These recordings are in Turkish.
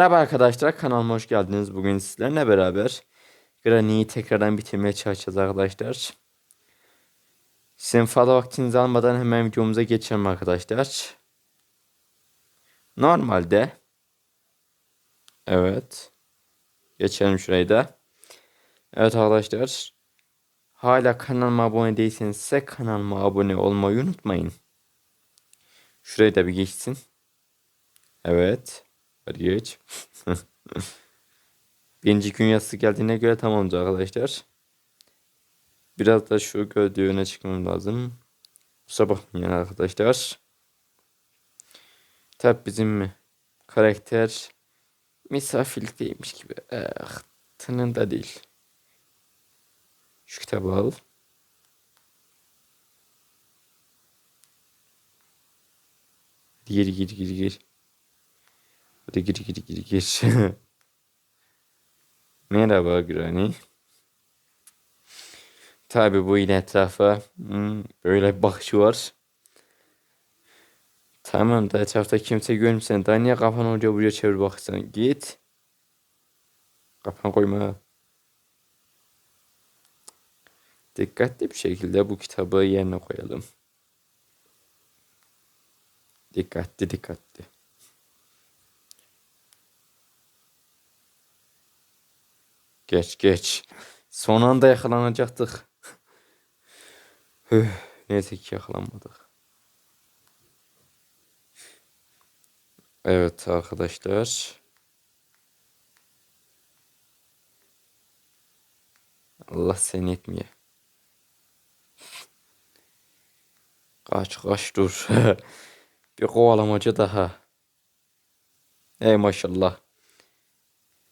Merhaba arkadaşlar kanalıma hoş geldiniz. Bugün sizlerle beraber Granny'yi tekrardan bitirmeye çalışacağız arkadaşlar. Sizin fazla vaktinizi almadan hemen videomuza geçelim arkadaşlar. Normalde Evet. Geçelim şurayı da. Evet arkadaşlar. Hala kanalıma abone değilseniz ise kanalıma abone olmayı unutmayın. Şurayı da bir geçsin. Evet. Hadi geç. Birinci gün yazısı geldiğine göre tamamdır arkadaşlar. Biraz da şu gövde öne çıkmam lazım. Kusura bakmayın arkadaşlar. Tabi bizim karakter misafirlikteymiş gibi. Ah, tınında değil. Şu kitabı al. Gir gir gir gir. Hadi gir gir gir gir. Merhaba Granny. Tabi bu yine etrafa hmm, böyle bakışı var. Tamam da etrafta kimse görmüyorsan daha niye kafanı oraya buraya çevir baksan git. Kafanı koyma. Dikkatli bir şekilde bu kitabı yerine koyalım. Dikkatli dikkatli. Geç geç. Son anda yakalanacaktık. Neyse ki yakalanmadık. Evet arkadaşlar. Allah seni etmeye. Kaç kaç dur. Bir kovalamaca daha. Ey maşallah.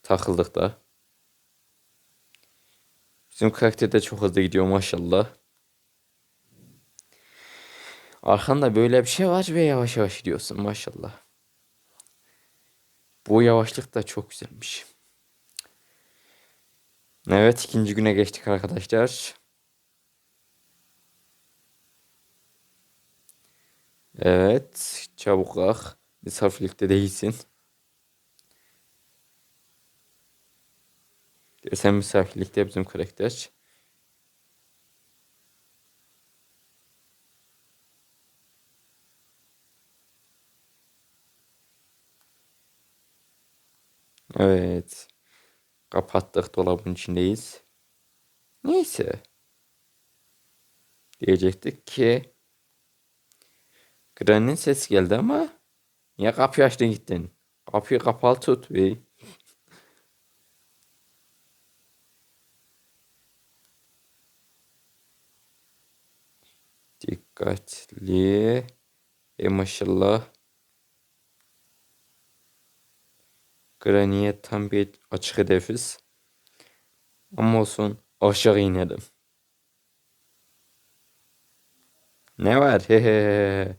Takıldık da. Bizim karakter de çok hızlı gidiyor maşallah. Arkanda böyle bir şey var ve yavaş yavaş gidiyorsun maşallah. Bu yavaşlık da çok güzelmiş. Evet ikinci güne geçtik arkadaşlar. Evet çabuk kalk. Misafirlikte değilsin. Sen misafirlikte bizim karakter. Evet. Kapattık dolabın içindeyiz. Neyse. Diyecektik ki Granny'nin sesi geldi ama niye kapıyı açtın gittin? Kapıyı kapalı tut bey. Dikkatli. E maşallah. Granny'e tam bir açık hedefiz. Ama olsun aşağı inelim. Ne var? Hehehe.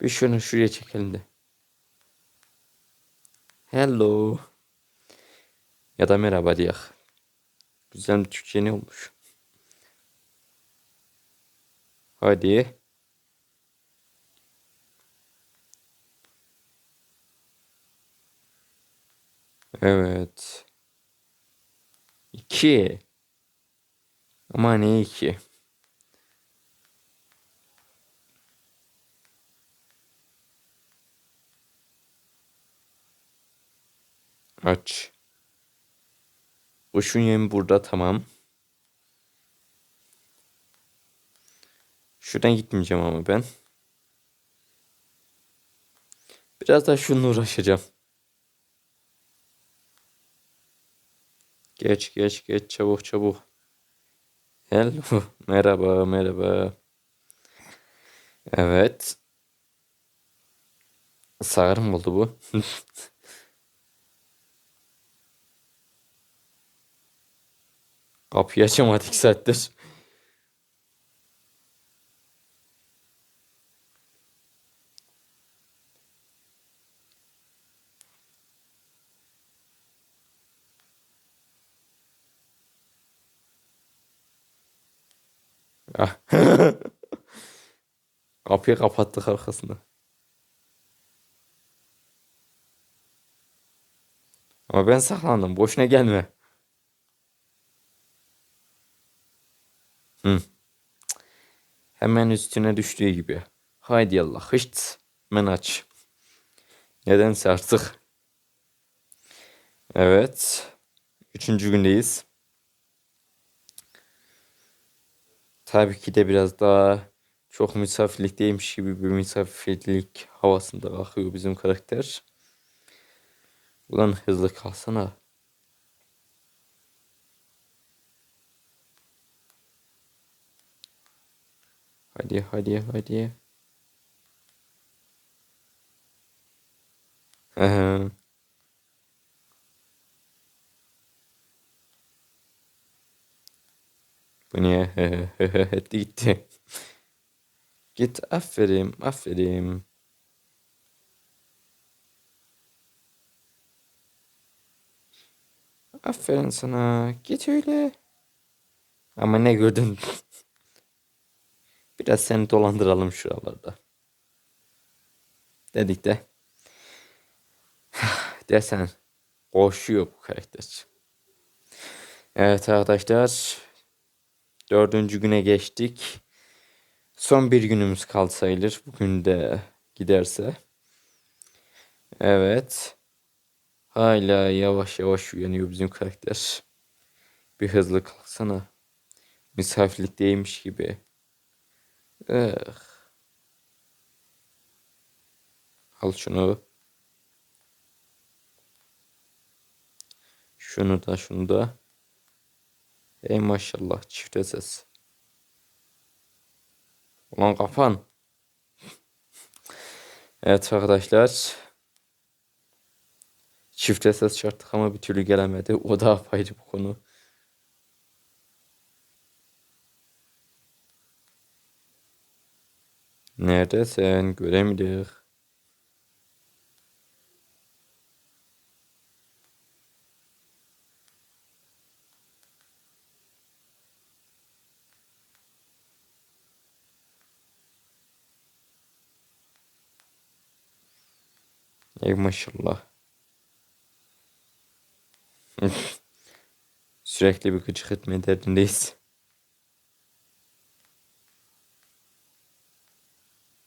Bir şunu şuraya çekelim de. Hello. Ya da merhaba diye. Güzel bir Türkçe ne olmuş? Hadi. Evet. İki. Ama ne iki? Aç. Kuşun yemi burada tamam. Şuradan gitmeyeceğim ama ben. Biraz daha şununla uğraşacağım. Geç geç geç çabuk çabuk. Hello. Merhaba merhaba. Evet. Sağır mı oldu bu? Kapıyı açamadık saattir. Kapıyı kapattık arkasında. Ama ben saklandım. Boşuna gelme. Hı. Hemen üstüne düştüğü gibi. Haydi yallah. Hışt. Men aç. Nedense artık. Evet. Üçüncü gündeyiz. Tabii ki de biraz daha çok misafirlikteymiş gibi bir misafirlik havasında akıyor bizim karakter. Ulan hızlı kalsana. Hadi hadi hadi. Hı Bu niye? Etti gitti. Git aferin aferin. Aferin sana. Git öyle. Ama ne gördün? Biraz seni dolandıralım şuralarda. Dedik de. Desen koşuyor bu karakter. Evet arkadaşlar. Dördüncü güne geçtik. Son bir günümüz kaldı sayılır. Bugün de giderse. Evet. Hala yavaş yavaş uyanıyor bizim karakter. Bir hızlı kalksana. Misafirlikteymiş gibi. Eh. Al şunu. Şunu da şunu da. Ey maşallah çifte ses. Ulan kafan. Evet arkadaşlar. Çifte ses çarptık ama bir türlü gelemedi. O da apayrı bu konu. Neredesin? Göremedik. Ey maşallah. Sürekli bir gıcık etme derdindeyiz.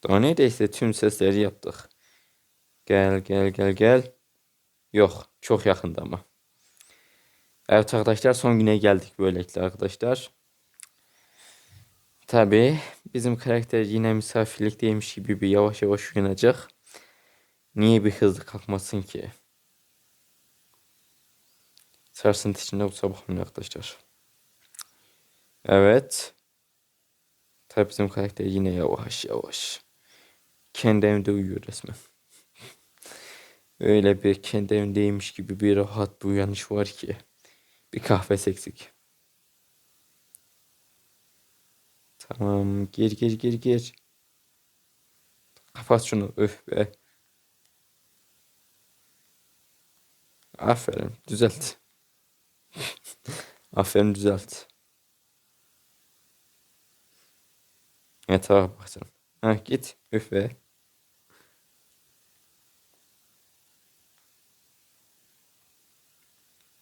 Daha neredeyse tüm sesleri yaptık. Gel gel gel gel. Yok çok yakında ama. Evet arkadaşlar son güne geldik böylelikle arkadaşlar. Tabi bizim karakter yine misafirlikteymiş gibi bir yavaş yavaş uyanacak. Niye bir hızlı kalkmasın ki? Sarsıntı içinde bu sabah arkadaşlar. Evet. Tabi bizim karakter yine yavaş yavaş. Kendi evinde uyuyor resmen. Öyle bir kendi evindeymiş gibi bir rahat bir uyanış var ki. Bir kahve eksik. Tamam gir gir gir gir. Kapat şunu öf be. Aferin düzelt. Aferin düzelt. Yatağa bak canım. Ha git üf be.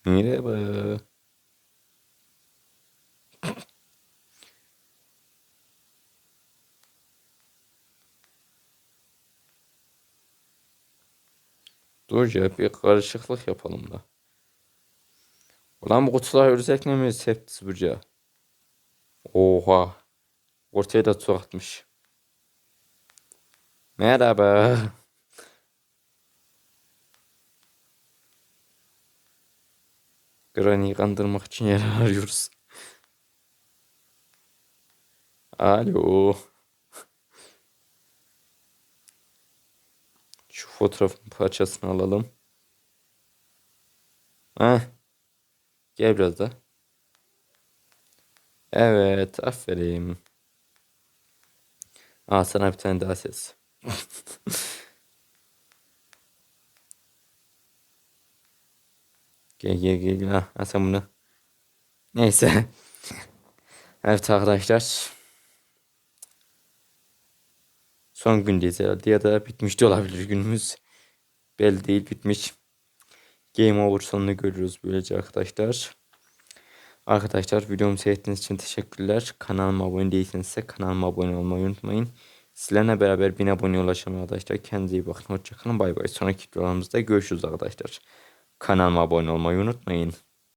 Merhaba. Dur ya bir karışıklık yapalım da. Ulan bu kutular ördekle mi hepsi buraya? Oha. Ortaya da su atmış. Merhaba. Granny'yi kandırmak için yer arıyoruz. Alo. Şu fotoğrafın parçasını alalım. Heh. Gel biraz da. Evet, aferin. Aa sana bir tane daha ses. gel gel gel ha sen bunu. Neyse. evet arkadaşlar. Son gündeyiz herhalde ya da bitmiş de olabilir günümüz. Belli değil bitmiş. Game Over sonunu görüyoruz böylece arkadaşlar. Arkadaşlar videomu seyrettiğiniz için teşekkürler. Kanalıma abone değilseniz ise kanalıma abone olmayı unutmayın. Sizlerle beraber 1000 abone ulaşalım arkadaşlar. Kendinize iyi bakın. Hoşçakalın. Bay bay. Sonraki videolarımızda görüşürüz arkadaşlar. Kanalıma abone olmayı unutmayın.